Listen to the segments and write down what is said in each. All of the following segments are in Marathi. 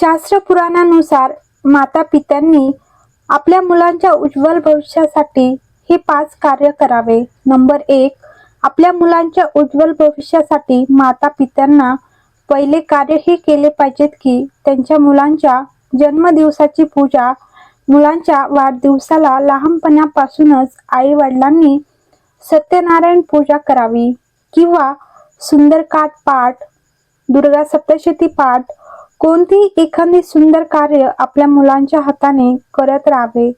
शास्त्र पुराणानुसार माता पित्यांनी आपल्या मुलांच्या उज्ज्वल भविष्यासाठी हे पाच कार्य करावे. नंबर एक आपल्या मुलांच्या उज्ज्वल भविष्यासाठी माता पित्यांना पहिले कार्य हे केले पाहिजेत की त्यांच्या मुलांच्या जन्मदिवसाची पूजा मुलांच्या वाढदिवसाला लहानपणापासूनच आई वडिलांनी सत्यनारायण पूजा करावी किंवा सुंदरकाठ पाठ दुर्गा सप्तशती पाठ कोणतीही एखादी सुंदर कार्य आपल्या मुलांच्या हाताने करत राहावे.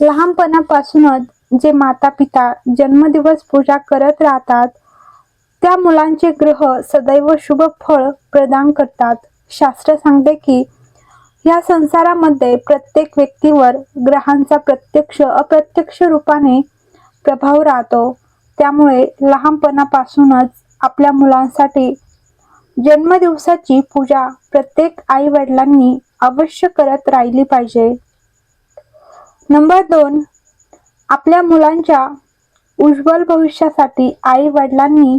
लहानपणापासूनच जे माता पिता जन्मदिवस पूजा करत राहतात त्या मुलांचे ग्रह सदैव शुभ फळ प्रदान करतात. शास्त्र सांगते की या संसारामध्ये प्रत्येक व्यक्तीवर ग्रहांचा प्रत्यक्ष अप्रत्यक्ष रूपाने प्रभाव राहतो. त्यामुळे लहानपणापासूनच आपल्या मुलांसाठी जन्मदिवसाची पूजा प्रत्येक आई वडिलांनी अवश्य करत राहिली पाहिजे. नंबर दोन आपल्या मुलांच्या उज्ज्वल भविष्यासाठी आई वडिलांनी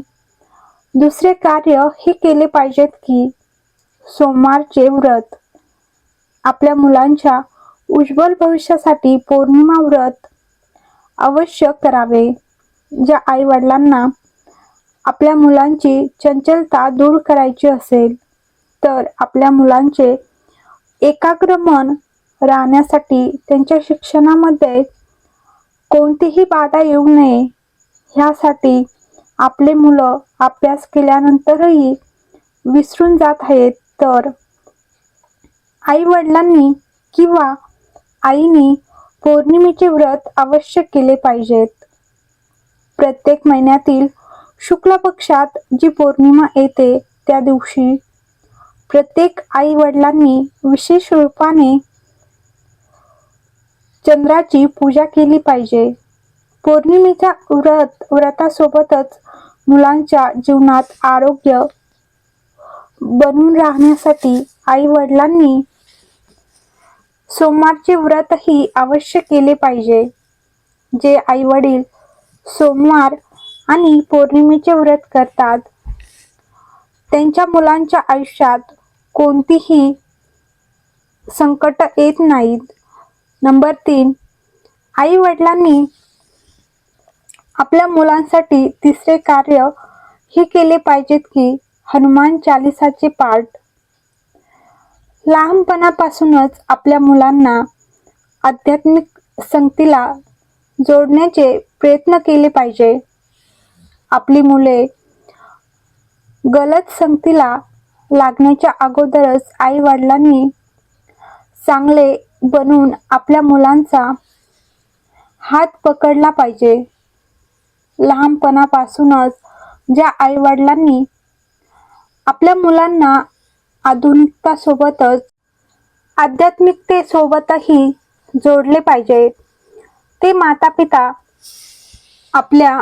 दुसरे कार्य हे केले पाहिजेत की सोमवारचे व्रत. आपल्या मुलांच्या उज्ज्वल भविष्यासाठी पौर्णिमा व्रत अवश्य करावे. ज्या आई वडिलांना आपल्या मुलांची चंचलता दूर करायची असेल तर आपल्या मुलांचे एकाग्र मन राहण्यासाठी त्यांच्या शिक्षणामध्ये कोणतीही बाधा येऊ नये. ह्यासाठी आपले मुलं अभ्यास केल्यानंतरही विसरून जात आहेत तर आई वडिलांनी किंवा आईने पौर्णिमेचे व्रत अवश्य केले पाहिजेत. प्रत्येक महिन्यातील शुक्ल पक्षात जी पौर्णिमा येते त्या दिवशी प्रत्येक आई वडिलांनी विशेष रूपाने चंद्राची पूजा केली पाहिजे. पौर्णिमेचा व्रत व्रतासोबतच मुलांच्या जीवनात आरोग्य बनून राहण्यासाठी आई वडिलांनी सोमवारचे व्रतही अवश्य केले पाहिजे. जे आई वडील सोमवार आणि पौर्णिमेचे व्रत करतात. त्यांच्या मुलांच्या आयुष्यात कोणतीही संकट येत नाहीत. नंबर तीन आई वडिलांनी आपल्या मुलांसाठी तिसरे कार्य हे केले पाहिजेत की हनुमान चालिसाचे पाठ. लहानपणापासूनच आपल्या मुलांना आध्यात्मिक संगतीला जोडण्याचे प्रयत्न केले पाहिजे. आपली मुले गलत संगतीला लागण्याच्या अगोदरच आई वडिलांनी चांगले बनून आपल्या मुलांचा हात पकडला पाहिजे. लहानपणापासूनच ज्या आई वडिलांनी आपल्या मुलांना आधुनिकतासोबतच आध्यात्मिकतेसोबतही जोडले पाहिजे ते माता पिता आपल्या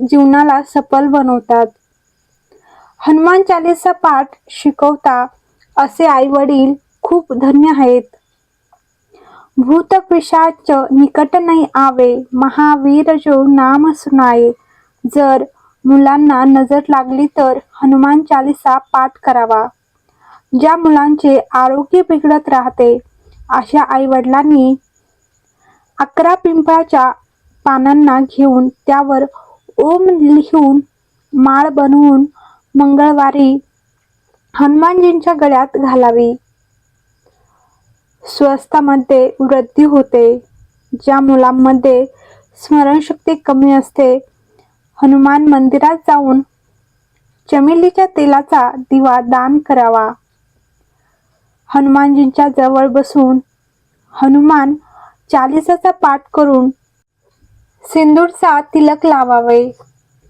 जीवनाला सफल बनवतात. हनुमान चालीसा पाठ शिकवता असे आई वडील खूप धन्य आहेत. भूत पिशाच निकट नाही आवे महावीर जो नाम सुनाये. जर मुलांना नजर लागली तर हनुमान चालीसा पाठ करावा. ज्या मुलांचे आरोग्य बिघडत राहते अशा आई वडिलांनी अकरा पिंपळाच्या पानांना घेऊन त्यावर ओम लिहून माळ बनवून मंगळवारी हनुमानजींच्या गळ्यात घालावी. स्वस्थामध्ये वृद्धी होते. ज्या मुलांमध्ये स्मरणशक्ती कमी असते हनुमान मंदिरात जाऊन चमेलीच्या तेलाचा दिवा दान करावा. हनुमानजींच्या जवळ बसून हनुमान चालिसाचा पाठ करून सिंदूरचा तिलक लावावे.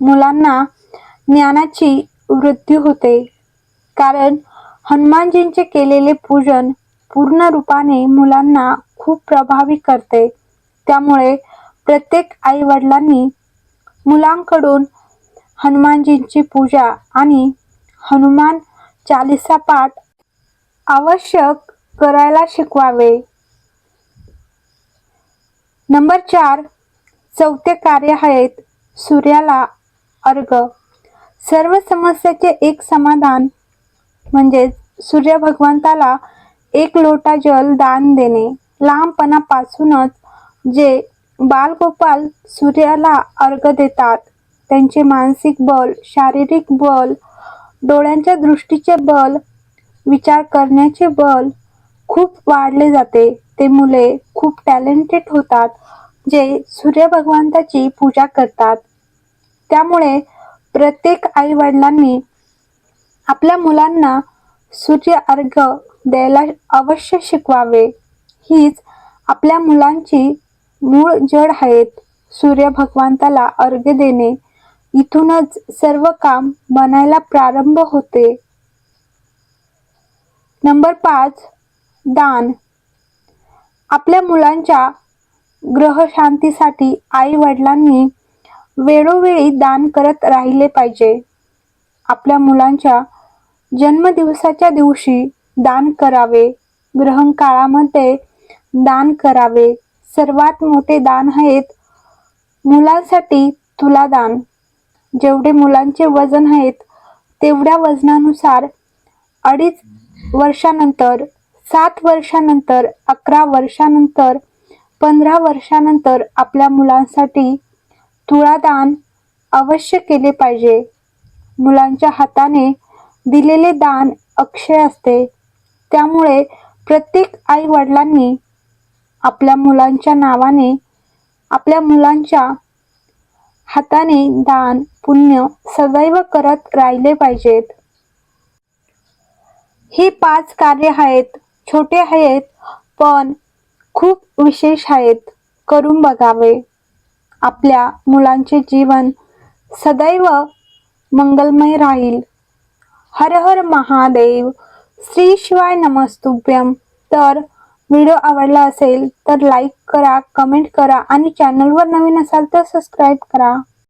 मुलांना ज्ञानाची वृद्धी होते. कारण हनुमानजींचे केलेले पूजन पूर्ण रूपाने मुलांना खूप प्रभावी करते. त्यामुळे प्रत्येक आई वडिलांनी मुलांकडून हनुमानजींची पूजा आणि हनुमान चालिसा पाठ आवश्यक करायला शिकवावे. नंबर चार चौथे कार्य आहेत सूर्याला अर्घ. सर्व समस्याचे एक समाधान म्हणजेच सूर्य भगवंताला एक लोटा जल दान देणे. लहानपणापासूनच जे बालगोपाल सूर्याला अर्घ देतात त्यांचे मानसिक बल शारीरिक बल डोळ्यांच्या दृष्टीचे बल विचार करण्याचे बल खूप वाढले जाते. ते मुले खूप टॅलेंटेड होतात. जे सूर्य भगवंताची पूजा करतात. त्यामुळे प्रत्येक आई वडिलांनी आपल्या मुलांना सूर्य अर्घ द्यायला अवश्य शिकवावे. हीच आपल्या मुलांची मूळ जड आहेत. सूर्य भगवंताला अर्घ देणे इथूनच सर्व काम बनायला प्रारंभ होते. नंबर पाच दान. आपल्या मुलांच्या ग्रहशांतीसाठी आई वडिलांनी वेळोवेळी दान करत राहिले पाहिजे. आपल्या मुलांच्या जन्मदिवसाच्या दिवशी दान करावे. ग्रहण काळामध्ये दान करावे. सर्वात मोठे दान आहेत मुलांसाठी तुला दान. जेवढे मुलांचे वजन आहेत तेवढ्या वजनानुसार अडीच वर्षानंतर सात वर्षानंतर अकरा वर्षानंतर पंधरा वर्षानंतर आपल्या मुलांसाठी तुळादान अवश्य केले पाहिजे. मुलांच्या हाताने दिलेले दान अक्षय असते. त्यामुळे प्रत्येक आई वडिलांनी आपल्या मुलांच्या नावाने आपल्या मुलांच्या हाताने दान पुण्य सदैव करत राहिले पाहिजेत. ही पाच कार्य आहेत. छोटे आहेत पण खूप विशेष आहेत. करून बघावे. आपल्या मुलांचे जीवन सदैव मंगलमय राहील. हर हर महादेव श्री शिवाय नमस्तुभ्यम तर व्हिडिओ आवडला असेल तर लाईक करा कमेंट करा आणि चॅनलवर नवीन असाल तर सबस्क्राईब करा.